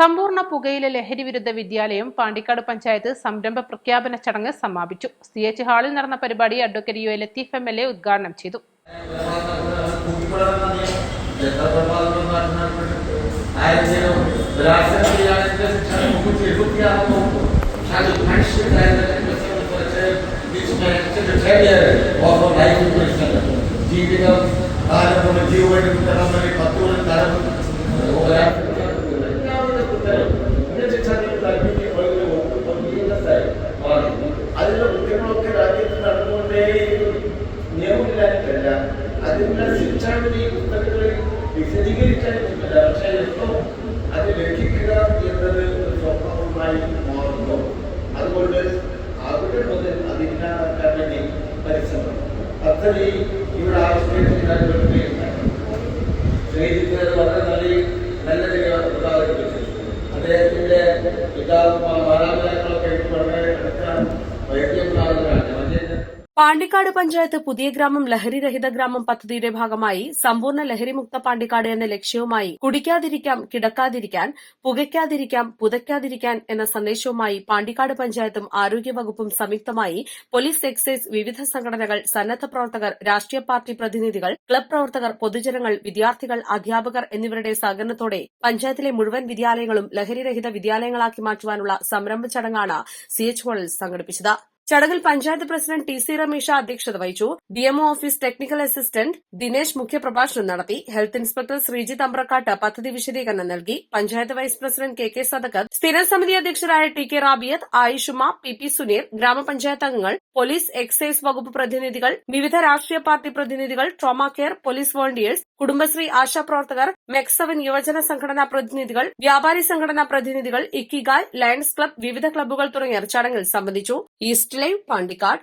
സമ്പൂർണ പുകയില ലഹരി വിരുദ്ധ വിദ്യാലയം പാണ്ടിക്കാട് പഞ്ചായത്ത് സംരംഭ പ്രഖ്യാപന ചടങ്ങ് സമാപിച്ചു. സി എച്ച് ഹാളിൽ നടന്ന പരിപാടി advocate U A Latheef M L A ഉദ്ഘാടനം ചെയ്തു. ജീവിതം കൊണ്ട് ജീവനും തലമുറ പത്ത് കൊല്ലം നിയമമില്ലാഞ്ഞിട്ടല്ല അതിനുള്ള ശിക്ഷാവിധി പുസ്തകങ്ങളിൽ വിശദീകരിക്കാനില്ല പക്ഷെ എന്തോ അത് ലഭിക്കുക എന്നത് ഒരു മാറുന്നു. അതുകൊണ്ട് അവിടെ മുതൽ അതില്ലാതാക്കാൻ വേണ്ടി പരിശ്രമം. പദ്ധതി ഇവിടെ ആവിഷ്കരിച്ചിട്ടുണ്ടായി ശ്രീജിത്ത് വളരെ നല്ല നല്ല ഉദാഹരണം അദ്ദേഹത്തിന്റെ പിതാവ് മാതാപിതാക്കളൊക്കെ പാണ്ടിക്കാട് പഞ്ചായത്ത് പുതിയ ഗ്രാമം ലഹരിരഹിത ഗ്രാമം പദ്ധതിയുടെ ഭാഗമായി സമ്പൂർണ ലഹരിമുക്ത പാണ്ടിക്കാട് എന്ന ലക്ഷ്യവുമായി കുടിക്കാതിരിക്കാം കിടക്കാതിരിക്കാൻ പുകയ്ക്കാതിരിക്കാം പുതയ്ക്കാതിരിക്കാൻ എന്ന സന്ദേശവുമായി പാണ്ടിക്കാട് പഞ്ചായത്തും ആരോഗ്യവകുപ്പും സംയുക്തമായി പോലീസ് എക്സൈസ് വിവിധ സംഘടനകൾ സന്നദ്ധ പ്രവർത്തകർ രാഷ്ട്രീയ പാർട്ടി പ്രതിനിധികൾ ക്ലബ് പ്രവർത്തകർ പൊതുജനങ്ങൾ വിദ്യാർത്ഥികൾ അധ്യാപകർ എന്നിവരുടെ സഹകരണത്തോടെ പഞ്ചായത്തിലെ മുഴുവൻ വിദ്യാലയങ്ങളും ലഹരിരഹിത വിദ്യാലയങ്ങളാക്കി മാറ്റുവാനുള്ള സംരംഭ ചടങ്ങാണ് സി എച്ച് ഹോളിൽ സംഘടിപ്പിച്ചത്. ചടങ്ങിൽ panchayat president T C Ramesha അധ്യക്ഷത വഹിച്ചു. DMO office technical assistant Dinesh മുഖ്യപ്രഭാഷണം നടത്തി. ഹെൽത്ത് ഇൻസ്പെക്ടർ ശ്രീജിത്ത് അമ്പ്രക്കാട്ട് പദ്ധതി വിശദീകരണം നൽകി. Panchayat vice president K K Sadakkath സ്ഥിരം സമിതി അധ്യക്ഷരായ T K Rabiyath Ayishuma P P Suneer ഗ്രാമപഞ്ചായത്ത് അംഗങ്ങൾ പോലീസ് എക്സൈസ് വകുപ്പ് പ്രതിനിധികൾ വിവിധ രാഷ്ട്രീയ പാർട്ടി പ്രതിനിധികൾ trauma care police volunteers Kudumbashree ആശാപ്രവർത്തകർ മെക്സവൻ യുവജന സംഘടനാ പ്രതിനിധികൾ വ്യാപാരി സംഘടനാ പ്രതിനിധികൾ ഇക്കിഗായ് ലയൺസ് ക്ലബ് വിവിധ ക്ലബ്ബുകൾ തുടങ്ങിയവർ ചടങ്ങിൽ സംബന്ധിച്ചു. East live Pandikkad